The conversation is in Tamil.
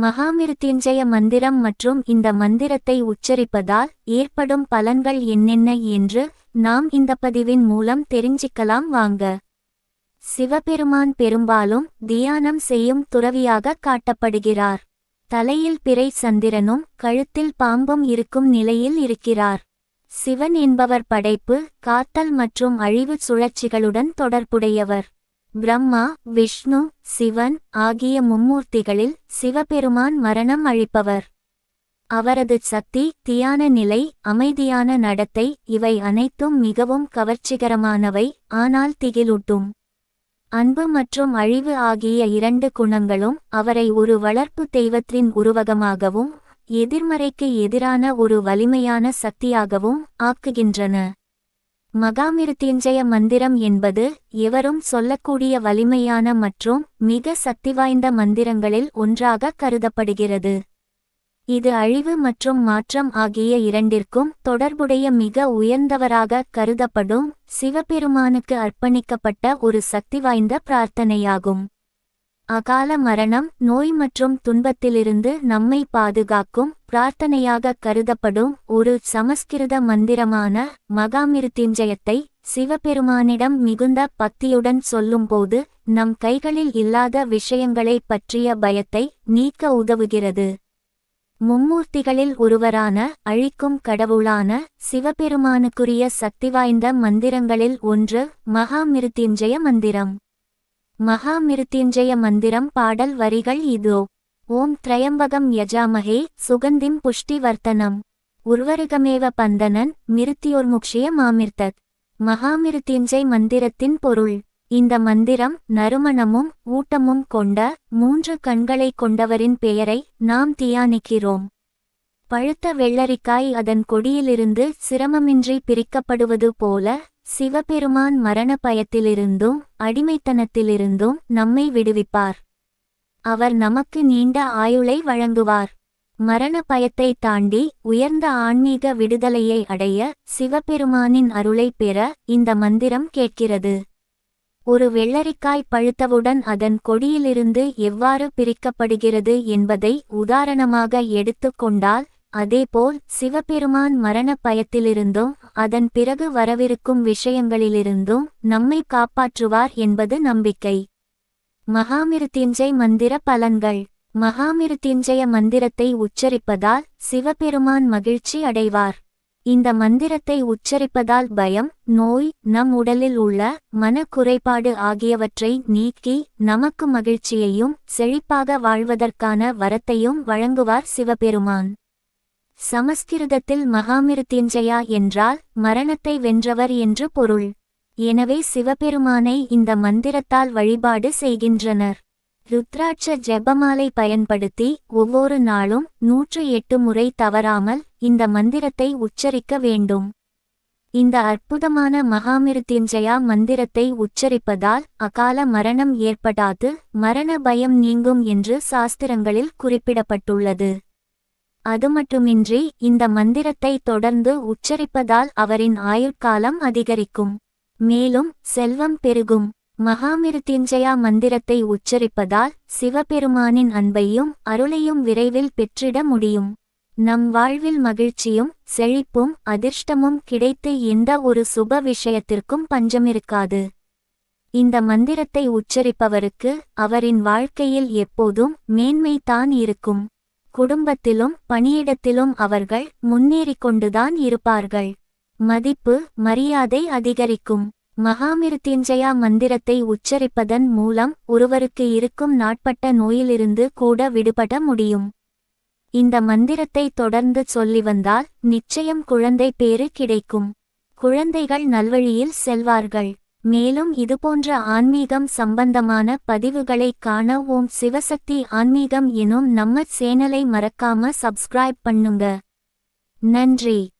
மகாமிருத்யுஞ்சய மந்திரம் மற்றும் இந்த மந்திரத்தை உச்சரிப்பதால் ஏற்படும் பலன்கள் என்னென்ன என்று நாம் இந்த பதிவின் மூலம் தெரிஞ்சிக்கலாம் வாங்க. சிவபெருமான் பெரும்பாலும் தியானம் செய்யும் துறவியாக காட்டப்படுகிறார். தலையில் பிறை சந்திரனும் கழுத்தில் பாம்பும் இருக்கும் நிலையில் இருக்கிறார். சிவன் என்பவர் படைப்பு காத்தல் மற்றும் அழிவு சுழற்சிகளுடன் தொடர்புடையவர். பிரம்மா விஷ்ணு சிவன் ஆகிய மும்மூர்த்திகளில் சிவபெருமான் மரணம் அழிப்பவர் அவரது சக்தி தியான நிலை அமைதியான நடத்தை இவை அனைத்தும் மிகவும் கவர்ச்சிகரமானவை ஆனால் திகிலூட்டும். அன்பு மற்றும் அழிவு ஆகிய இரண்டு குணங்களும் அவரை ஒரு வளர்ப்பு தெய்வத்தின் உருவகமாகவும் எதிர்மறைக்கு எதிரான ஒரு வலிமையான சக்தியாகவும் ஆக்குகின்றன. மகாமிருத்யுஞ்சய மந்திரம் என்பது எவரும் சொல்லக்கூடிய வலிமையான மற்றும் மிக சக்திவாய்ந்த மந்திரங்களில் ஒன்றாக கருதப்படுகிறது. இது அழிவு மற்றும் மாற்றம் ஆகிய இரண்டிற்கும் தொடர்புடைய மிக உயர்ந்தவராக கருதப்படும் சிவபெருமானுக்கு அர்ப்பணிக்கப்பட்ட ஒரு சக்திவாய்ந்த பிரார்த்தனையாகும். அகால மரணம் நோய் மற்றும் துன்பத்திலிருந்து நம்மை பாதுகாக்கும் பிரார்த்தனையாக கருதப்படும் ஒரு சமஸ்கிருத மந்திரமான மகாமிருத்யுஞ்சயத்தை சிவபெருமானிடம் மிகுந்த பக்தியுடன் சொல்லும்போது நம் கைகளில் இல்லாத விஷயங்களை பற்றிய பயத்தை நீக்க உதவுகிறது. மும்மூர்த்திகளில் ஒருவரான அழிக்கும் கடவுளான சிவபெருமானுக்குரிய சக்திவாய்ந்த மந்திரங்களில் ஒன்று மகாமிருத்யுஞ்சய மந்திரம். மகாமிருத்யுஞ்சய மந்திரம் பாடல் வரிகள் இதோ. ஓம் திரையம்பகம் யஜாமகே சுகந்திம் புஷ்டிவர்த்தனம். உர்வருகமேவ பந்தனன் மிருத்தியோர்முக்ஷிய மாமிர்த்தத். மகாமிருத்யுஞ்சய் மந்திரத்தின் பொருள். இந்த மந்திரம் நறுமணமும் ஊட்டமும் கொண்ட மூன்று கண்களை கொண்டவரின் பெயரை நாம் தியானிக்கிறோம். பழுத்த வெள்ளரிக்காய் அதன் கொடியிலிருந்து சிரமமின்றி பிரிக்கப்படுவது போல சிவபெருமான் மரண பயத்திலிருந்தும் அடிமைத்தனத்திலிருந்தும் நம்மை விடுவிப்பார். அவர் நமக்கு நீண்ட ஆயுளை வழங்குவார். மரண பயத்தை தாண்டி உயர்ந்த ஆன்மீக விடுதலையை அடைய சிவபெருமானின் அருளை பெற இந்த மந்திரம் கேட்கிறது. ஒரு வெள்ளரிக்காய் பழுத்தவுடன் அதன் கொடியிலிருந்து எவ்வாறு பிரிக்கப்படுகிறது என்பதை உதாரணமாக எடுத்துக்கொண்டால் அதேபோல் சிவபெருமான் மரண பயத்திலிருந்தும் அதன் பிறகு வரவிருக்கும் விஷயங்களிலிருந்தும் நம்மை காப்பாற்றுவார் என்பது நம்பிக்கை. மகாமிருத்யுஞ்சய் மந்திர பலன்கள். மகாமிருத்திஞ்சய மந்திரத்தை உச்சரிப்பதால் சிவபெருமான் மகிழ்ச்சி அடைவார். இந்த மந்திரத்தை உச்சரிப்பதால் பயம் நோய் நம் உடலில் உள்ள மன குறைபாடு ஆகியவற்றை நீக்கி நமக்கு மகிழ்ச்சியையும் செழிப்பாக வாழ்வதற்கான வரத்தையும் வழங்குவார் சிவபெருமான். சமஸ்கிருதத்தில் மகாமிருத்யுஞ்சயா என்றால் மரணத்தை வென்றவர் என்று பொருள். எனவே சிவபெருமானை இந்த மந்திரத்தால் வழிபாடு செய்கின்றனர். ருத்ராட்ச ஜெபமாலை பயன்படுத்தி ஒவ்வொரு நாளும் நூற்று எட்டு முறை தவறாமல் இந்த மந்திரத்தை உச்சரிக்க வேண்டும். இந்த அற்புதமான மகாமிருத்யுஞ்சயா மந்திரத்தை உச்சரிப்பதால் அகால மரணம் ஏற்படாது மரண பயம் நீங்கும் என்று சாஸ்திரங்களில் குறிப்பிடப்பட்டுள்ளது. அதுமட்டுமின்றி இந்த மந்திரத்தை தொடர்ந்து உச்சரிப்பதால் அவரின் ஆயுட்காலம் அதிகரிக்கும். மேலும் செல்வம் பெருகும். மகாமிருத்யுஞ்சயா மந்திரத்தை உச்சரிப்பதால் சிவபெருமானின் அன்பையும் அருளையும் விரைவில் பெற்றிட முடியும். நம் வாழ்வில் மகிழ்ச்சியும் செழிப்பும் அதிர்ஷ்டமும் கிடைத்து எந்த ஒரு சுப விஷயத்திற்கும் பஞ்சமிருக்காது. இந்த மந்திரத்தை உச்சரிப்பவருக்கு அவரின் வாழ்க்கையில் எப்போதும் மேன்மை தான் இருக்கும். குடும்பத்திலும் பணியிடத்திலும் அவர்கள் முன்னேறிக் கொண்டுதான் இருப்பார்கள். மதிப்பு மரியாதை அதிகரிக்கும். மகாமிருத்யுஞ்சயா மந்திரத்தை உச்சரிப்பதன் மூலம் ஒருவருக்கு இருக்கும் நாட்பட்ட நோயிலிருந்து கூட விடுபட முடியும். இந்த மந்திரத்தை தொடர்ந்து சொல்லி வந்தால் நிச்சயம் குழந்தை பேறு கிடைக்கும். குழந்தைகள் நல்வழியில் செல்வார்கள். மேலும் இதுபோன்ற ஆன்மீகம் சம்பந்தமான பதிவுகளை காண ஓம் சிவசக்தி ஆன்மீகம் எனும் நம்ம சேனலை மறக்காம சப்ஸ்கிரைப் பண்ணுங்க. நன்றி.